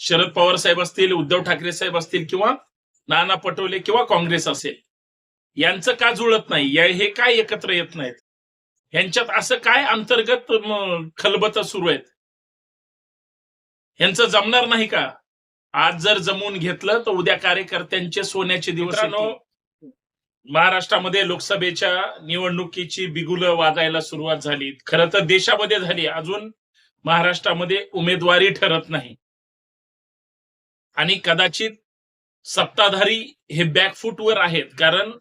शरद पवार साहेब असतील उद्धव ठाकरे साहेब असतील किंवा नाना पटोले किंवा काँग्रेस असेल यांचं का जुळत नाही? या- हे काय एकत्र येत नाहीत? यांच्यात असं काय अंतर्गत खलबत सुरू आहेत? यांचं जमणार नाही का? आज जर जमून घेतलं तर उद्या कार्यकर्त्यांचे सोन्याचे दिवस. महाराष्ट्रामध्ये लोकसभेच्या निवडणुकीची बिगुलं वाजायला सुरुवात झाली खरं तर देशामध्ये झाली. अजून महाराष्ट्रामध्ये उमेदवारी ठरत नाही. आणि कदाचित सत्ताधारी हे बॅकफूटवर आहेत. कारण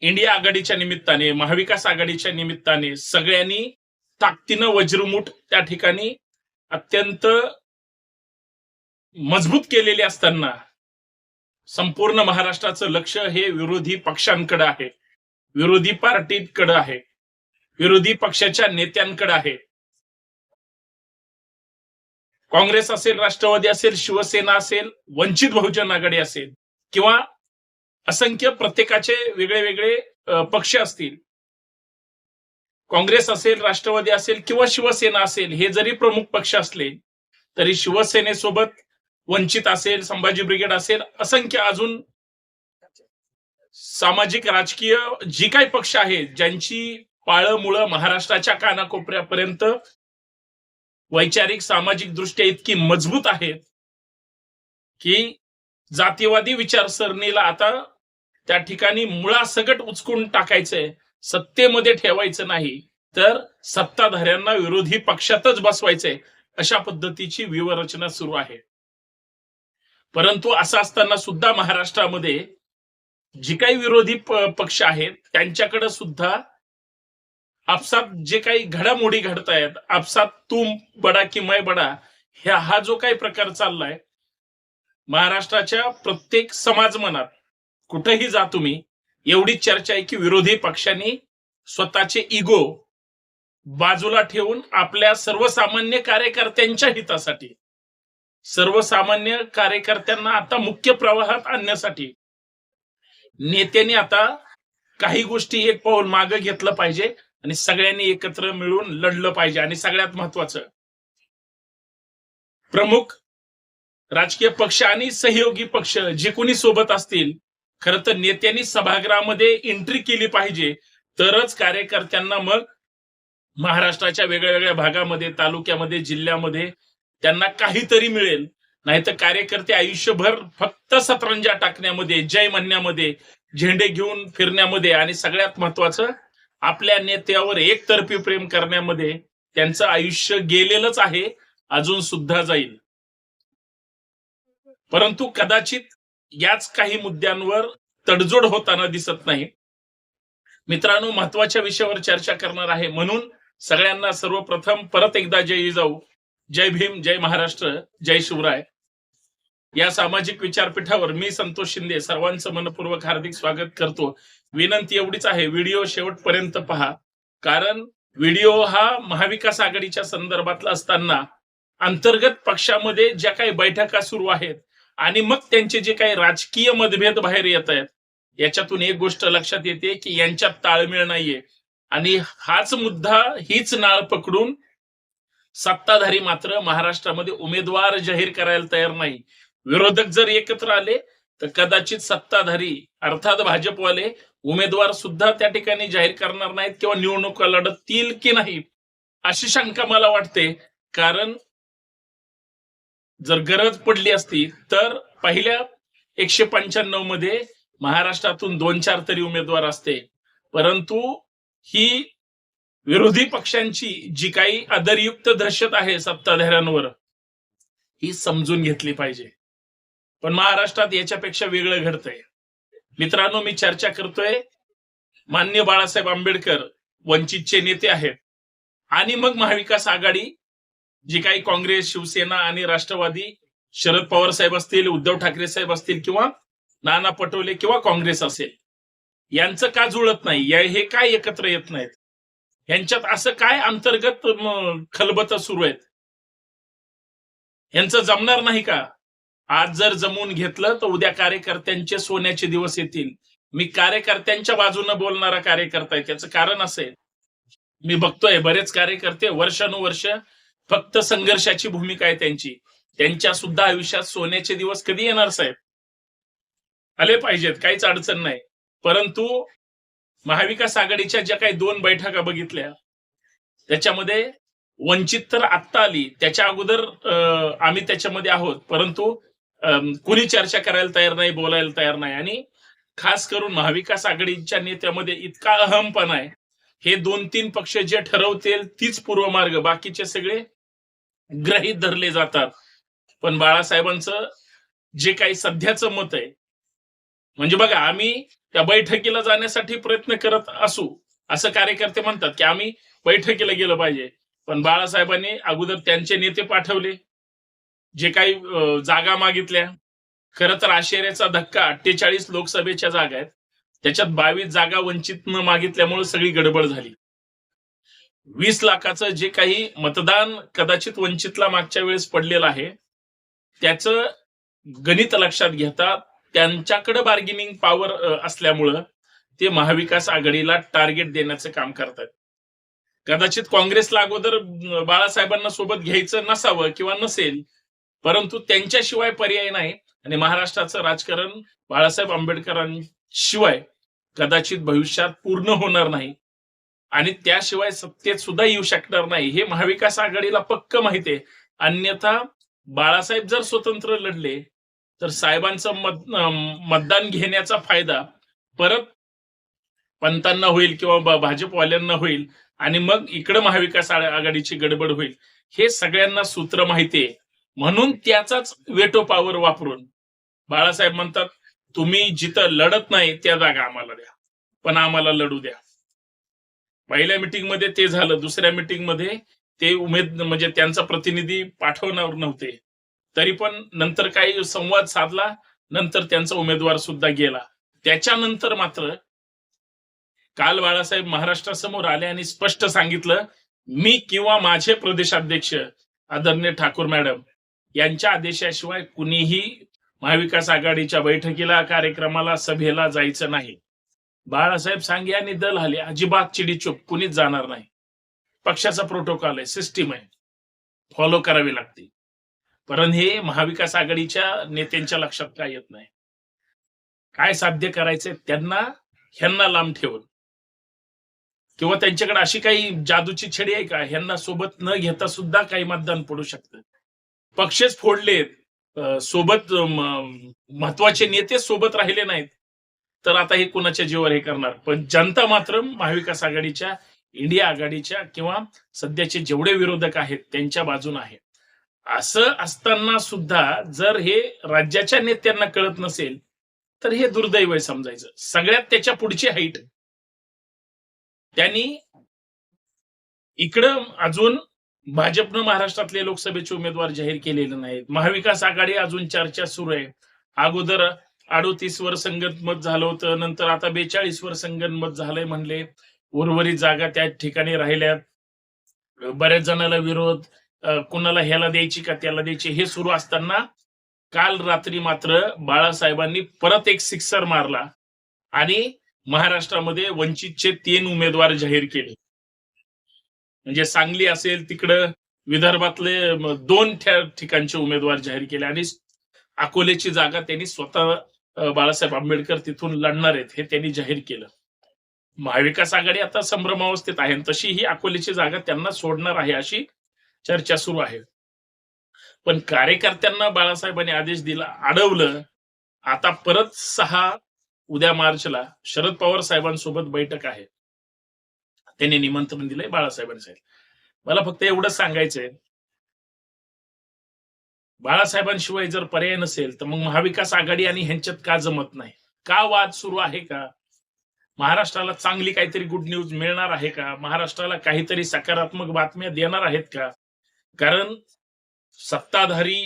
इंडिया आघाडीच्या निमित्ताने महाविकास आघाडीच्या निमित्ताने सगळ्यांनी ताकदीनं वज्रमुठ त्या ठिकाणी अत्यंत मजबूत केलेले असताना संपूर्ण महाराष्ट्राचं लक्ष हे विरोधी पक्षांकडे आहे. विरोधी पार्टीकडे आहे. विरोधी पक्षाच्या नेत्यांकडे आहे. काँग्रेस असेल राष्ट्रवादी असेल शिवसेना असेल वंचित बहुजन आघाडी असेल किंवा असंख्य प्रत्येकाचे वेगळे वेगळे पक्ष असतील. काँग्रेस असेल राष्ट्रवादी असेल किंवा शिवसेना असेल हे जरी प्रमुख पक्ष असले तरी शिवसेनेसोबत वंचित असेल संभाजी ब्रिगेड असेल असंख्य अजून सामाजिक राजकीय जी काही पक्ष आहेत ज्यांची पाळं मुळं महाराष्ट्राच्या कानाकोपऱ्यापर्यंत वैचारिक सामाजिक दृष्ट्या इतकी मजबूत आहेत की जातीवादी विचारसरणीला आता त्या ठिकाणी मुळासकट उचकून टाकायचंय सत्तेमध्ये ठेवायचं नाही तर सत्ताधाऱ्यांना विरोधी पक्षातच बसवायचंय अशा पद्धतीची व्यूहरचना सुरू आहे. परंतु असं असताना सुद्धा महाराष्ट्रामध्ये जी काही विरोधी प- पक्ष आहेत त्यांच्याकडे सुद्धा आपसात जे काही घडामोडी घडतायत आपसात तू बडा कि मै बडा ह्या हा जो काही प्रकार चाललाय महाराष्ट्राच्या प्रत्येक समाज मनात कुठेही जा तुम्ही एवढी चर्चा आहे की विरोधी पक्षांनी स्वतःचे इगो बाजूला ठेवून आपल्या सर्वसामान्य कार्यकर्त्यांच्या हितासाठी सर्वसामान्य कार्यकर्त्यांना आता मुख्य प्रवाहात आणण्यासाठी नेत्यांनी आता काही गोष्टी एक पाऊल मागे घेतलं पाहिजे. आणि सगळ्यांनी एकत्र मिळून लढलं पाहिजे आणि सगळ्यात महत्वाचं प्रमुख राजकीय पक्ष आणि सहयोगी पक्ष जे कोणी सोबत असतील खरं तर नेत्यांनी सभागृहामध्ये एंट्री केली पाहिजे. तरच कार्यकर्त्यांना मग महाराष्ट्राच्या वेगळ्या वेगळ्या भागामध्ये तालुक्यामध्ये जिल्ह्यामध्ये त्यांना काहीतरी मिळेल. नाहीतर कार्यकर्ते आयुष्यभर फक्त सतरंजा टाकण्यामध्ये जय म्हणण्यामध्ये झेंडे घेऊन फिरण्यामध्ये आणि सगळ्यात महत्वाचं आपल्या नेत्यावर एकतर्फी प्रेम करण्यामध्ये त्यांचं आयुष्य गेलेलंच आहे अजून सुद्धा जाईल. परंतु कदाचित याच काही मुद्द्यांवर तडजोड होताना दिसत नाही. मित्रांनो महत्त्वाच्या विषयावर चर्चा करणार आहे. म्हणून सगळ्यांना सर्वप्रथम परत एकदा जय जाऊ. जय भीम जय महाराष्ट्र जय शिवराय. या सामाजिक विचारपीठावर मी संतोष शिंदे सर्वांचं मनपूर्वक हार्दिक स्वागत करतो. विनंती एवढीच आहे व्हिडिओ शेवटपर्यंत पहा. कारण व्हिडिओ हा महाविकास आघाडीच्या संदर्भातला असताना अंतर्गत पक्षामध्ये ज्या काही बैठका सुरू आहेत आणि मग त्यांचे जे काही राजकीय मतभेद बाहेर येत आहेत याच्यातून एक गोष्ट लक्षात येते की यांच्यात ताळमेळ नाहीये. आणि हाच मुद्दा हीच नाळ पकडून सत्ताधारी मात्र महाराष्ट्रामध्ये उमेदवार जाहीर करायला तयार नाही. विरोधक जर एकत्र आले तर कदाचित सत्ताधारी अर्थात भाजपवाले उमेदवार सुद्धा त्या ठिकाणी जाहीर करणार नाहीत किंवा निवडणुका लढतील की नाही अशी शंका मला वाटते. कारण जर गरज पडली असती तर पहिल्या एकशे पंच्याण्णवमध्ये महाराष्ट्रातून दोन चार तरी उमेदवार असते. परंतु ही विरोधी पक्षांची जी काही आदरयुक्त दहशत आहे सत्ताधाऱ्यांवर ही समजून घेतली पाहिजे. पण महाराष्ट्रात याच्यापेक्षा वेगळं घडतंय. मित्रांनो मी चर्चा करतोय. मान्य बाळासाहेब आंबेडकर वंचितचे नेते आहेत. आणि मग महाविकास आघाडी जी काही काँग्रेस शिवसेना आणि राष्ट्रवादी शरद पवार साहेब असतील उद्धव ठाकरे साहेब असतील किंवा नाना पटोले किंवा काँग्रेस असेल यांचं का जुळत नाही? या- हे काय एकत्र येत नाहीत? यांच्यात असं काय अंतर्गत खलबत सुरू आहेत? यांचं जमणार नाही का? आज जर जमून घेतलं तर उद्या कार्यकर्त्यांचे सोन्याचे दिवस येतील. मी कार्यकर्त्यांच्या बाजूनं बोलणारा कार्यकर्ता आहे. त्याचं कारण असेल मी बघतोय बरेच कार्यकर्ते वर्षानुवर्ष फक्त संघर्षाची भूमिका आहे त्यांची. त्यांच्या सुद्धा आयुष्यात सोन्याचे दिवस कधी येणार साहेब? आले पाहिजेत काहीच अडचण नाही. परंतु महाविकास आघाडीच्या ज्या काही दोन बैठका बघितल्या त्याच्यामध्ये वंचित तर आत्ता आली. त्याच्या अगोदर आम्ही त्याच्यामध्ये आहोत. परंतु कुणी चर्चा करायला तयार नाही बोलायला तयार नाही. आणि खास करून महाविकास आघाडीच्या नेत्यामध्ये इतका अहमपणा आहे. हे दोन तीन पक्ष जे ठरवतील तीच पूर्व मार्ग बाकीचे सगळे ग्रहित धरले जातात. पण बाळासाहेबांचं जे काही सध्याचं मत आहे म्हणजे बघा आम्ही त्या बैठकीला जाण्यासाठी प्रयत्न करत असू असं कार्यकर्ते म्हणतात की आम्ही बैठकीला गेलं पाहिजे. पण बाळासाहेबांनी अगोदर त्यांचे नेते पाठवले. जे काही जागा मागितल्या. खरं तर आश्चर्याचा धक्का अठ्ठेचाळीस लोकसभेच्या जागा आहेत. त्याच्यात बावीस जागा वंचित न मागितल्यामुळे सगळी गडबड झाली. वीस लाखाचं जे काही मतदान कदाचित वंचितला मागच्या वेळेस पडलेलं आहे त्याचं गणित लक्षात घेता त्यांच्याकडे बार्गेनिंग पॉवर असल्यामुळं ते महाविकास आघाडीला टार्गेट देण्याचं काम करतात कदाचित काँग्रेसला अगोदर बाळासाहेबांना सोबत घ्यायचं नसावं किंवा नसेल परंतु त्यांच्याशिवाय पर्याय नाही. आणि महाराष्ट्राचं राजकारण बाळासाहेब आंबेडकरांशिवाय कदाचित भविष्यात पूर्ण होणार नाही. आणि त्याशिवाय सत्तेत सुद्धा येऊ शकणार नाही. हे महाविकास आघाडीला पक्क माहिती आहे. अन्यथा बाळासाहेब जर स्वतंत्र लढले तर साहेबांचं मत मतदान घेण्याचा फायदा परत पंतांना होईल किंवा भाजपवाल्यांना होईल. आणि मग इकडं महाविकास आघाडीची गडबड होईल. हे सगळ्यांना सूत्र माहिती आहे. म्हणून त्याचाच वेटो पॉवर वापरून बाळासाहेब म्हणतात तुम्ही जिथं लढत नाही त्या जागा आम्हाला द्या. पण आम्हाला लढू द्या. पहिल्या मिटिंगमध्ये ते झालं. दुसऱ्या मिटिंगमध्ये ते उमेद म्हणजे त्यांचा प्रतिनिधी पाठवणार नव्हते. तरी पण नंतर काही संवाद साधला. नंतर त्यांचा उमेदवार सुद्धा गेला. त्याच्यानंतर मात्र काल बाळासाहेब महाराष्ट्रासमोर आले आणि स्पष्ट सांगितलं मी किंवा माझे प्रदेशाध्यक्ष आदरणीय ठाकूर मॅडम यांच्या आदेशाशिवाय कुणीही महाविकास आघाडीच्या बैठकीला कार्यक्रमाला सभेला जायचं नाही. बाळासाहेब सांगे आणि दल आले अजिबात चिडीचूप कुणीच जाणार नाही. पक्षाचा प्रोटोकॉल आहे सिस्टीम आहे. फॉलो करावी लागते. पण हे महाविकास आघाडीच्या नेत्यांच्या लक्षात काय येत नाही? काय साध्य करायचंय? त्यांना ह्यांना लांब ठेवून. किंवा त्यांच्याकडे अशी काही जादूची छडी आहे का? ह्यांना सोबत न घेता सुद्धा काही मतदान पडू शकतं. पक्षच फोडलेत सोबत महत्त्वाचे नेते सोबत राहिले नाहीत. तर आता हे कुणाच्या जीवावर हे करणार? पण जनता मात्र महाविकास आघाडीच्या इंडिया आघाडीच्या किंवा सध्याचे जेवढे विरोधक आहेत त्यांच्या बाजून आहे असं असताना सुद्धा जर हे राज्याच्या नेत्यांना कळत नसेल तर हे दुर्दैव आहे समजायचं. सगळ्यात त्याच्या पुढची हाईट. त्यांनी इकडं अजून भाजपनं महाराष्ट्रातले लोकसभेचे उमेदवार जाहीर केलेले नाहीत. महाविकास आघाडी अजून चर्चा सुरू आहे. अगोदर अडोतीस वर संगतमत झालं होतं नंतर आता बेचाळीस वर संगतमत झालंय म्हणले. उर्वरित जागा त्या ठिकाणी राहिल्यात. बऱ्याच जणाला विरोध कुणाला ह्याला द्यायची का त्याला द्यायची हे सुरू असताना काल रात्री मात्र बाळासाहेबांनी परत एक सिक्सर मारला आणि महाराष्ट्रामध्ये वंचितचे तीन उमेदवार जाहीर केले. म्हणजे सांगली असेल तिकडं विदर्भातले दोन ठ्या- ठिकाणचे उमेदवार जाहीर केले. आणि अकोलेची जागा त्यांनी स्वतः बाळासाहेब आंबेडकर तिथून लढणार आहेत हे त्यांनी जाहीर केलं. महाविकास आघाडी आता संभ्रमावस्थेत आहे तशी ही अकोलेची जागा त्यांना सोडणार आहे अशी चर्चा सुरू आहे. पण कार्यकर्त्यांना बाळासाहेबांनी आदेश दिला अडवलं. आता परत सहा उद्या मार्चला शरद पवार साहेबांसोबत बैठक आहे. त्यांनी निमंत्रण दिलंय बाळासाहेबांनी सांगितलं मला फक्त एवढंच सांगायचंय. बाळासाहेबांशिवाय जर पर्याय नसेल तर मग महाविकास आघाडी आणि ह्यांच्यात का जमत नाही? का वाद सुरू आहे का? महाराष्ट्राला चांगली काहीतरी गुड न्यूज मिळणार आहे का? महाराष्ट्राला काहीतरी सकारात्मक बातम्या देणार आहेत का? कारण सत्ताधारी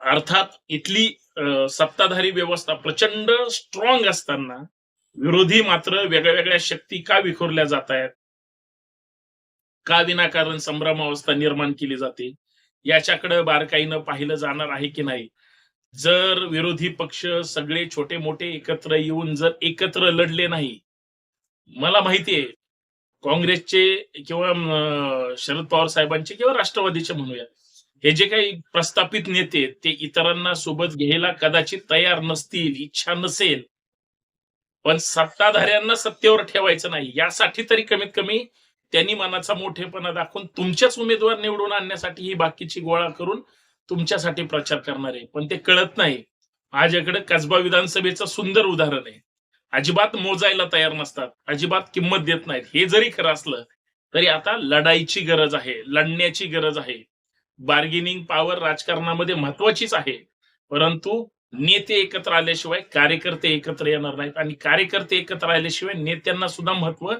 अर्थात इथली सत्ताधारी व्यवस्था प्रचंड स्ट्रॉंग असताना विरोधी मात्र वेगळ्या वेगळ्या शक्ती का विखुरल्या जात आहेत का विनाकारण संभ्रमावस्था निर्माण केली जाते? याच्याकडे बारकाईनं पाहिलं जाणार आहे की नाही? जर विरोधी पक्ष सगळे छोटे मोठे एकत्र येऊन जर एकत्र लढले नाही मला माहितीये काँग्रेसचे किंवा शरद पवार साहेबांचे किंवा राष्ट्रवादीचे म्हणूया हे जे काही प्रस्थापित नेते ते इतरांना सोबत घ्यायला कदाचित तयार नसतील इच्छा नसेल पण सत्ताधाऱ्यांना सत्तेवर ठेवायचं नाही. यासाठी तरी कमीत कमी त्यांनी मनाचा मोठेपणा दाखवून तुमच्याच उमेदवार निवडून आणण्यासाठी ही बाकीची गोळा करून तुमच्यासाठी प्रचार करणार आहे. पण ते कळत नाही. माझ्याकडे कसबा विधानसभेचं सुंदर उदाहरण आहे. अजिबात मोजायला तयार नसतात. अजिबात किंमत देत नाहीत. हे जरी खरं असलं तरी आता लढाईची गरज आहे. लढण्याची गरज आहे. बार्गेनिंग पॉवर राजकारणामध्ये महत्वाचीच आहे. परंतु नेते एकत्र आल्याशिवाय कार्यकर्ते एकत्र येणार नाहीत आणि कार्यकर्ते एकत्र आल्याशिवाय नेत्यांना सुद्धा महत्त्व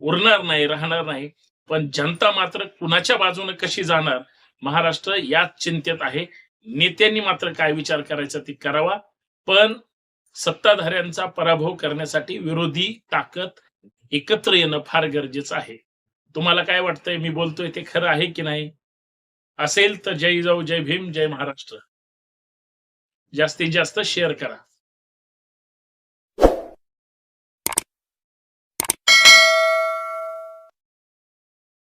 उरणार नाही राहणार नाही. पण जनता मात्र कुणाच्या बाजूने कशी जाणार महाराष्ट्र याच चिंतेत आहे. नेत्यांनी मात्र काय विचार करायचा ते करावा. पण सत्ताधाऱ्यांचा पराभव करण्यासाठी विरोधी ताकद एकत्र येणं फार गरजेचं आहे. तुम्हाला काय वाटतंय मी बोलतोय ते खरं आहे की नाही? असेल तर जय जाऊ जय भीम जय महाराष्ट्र. जास्तीत जास्त शेअर करा.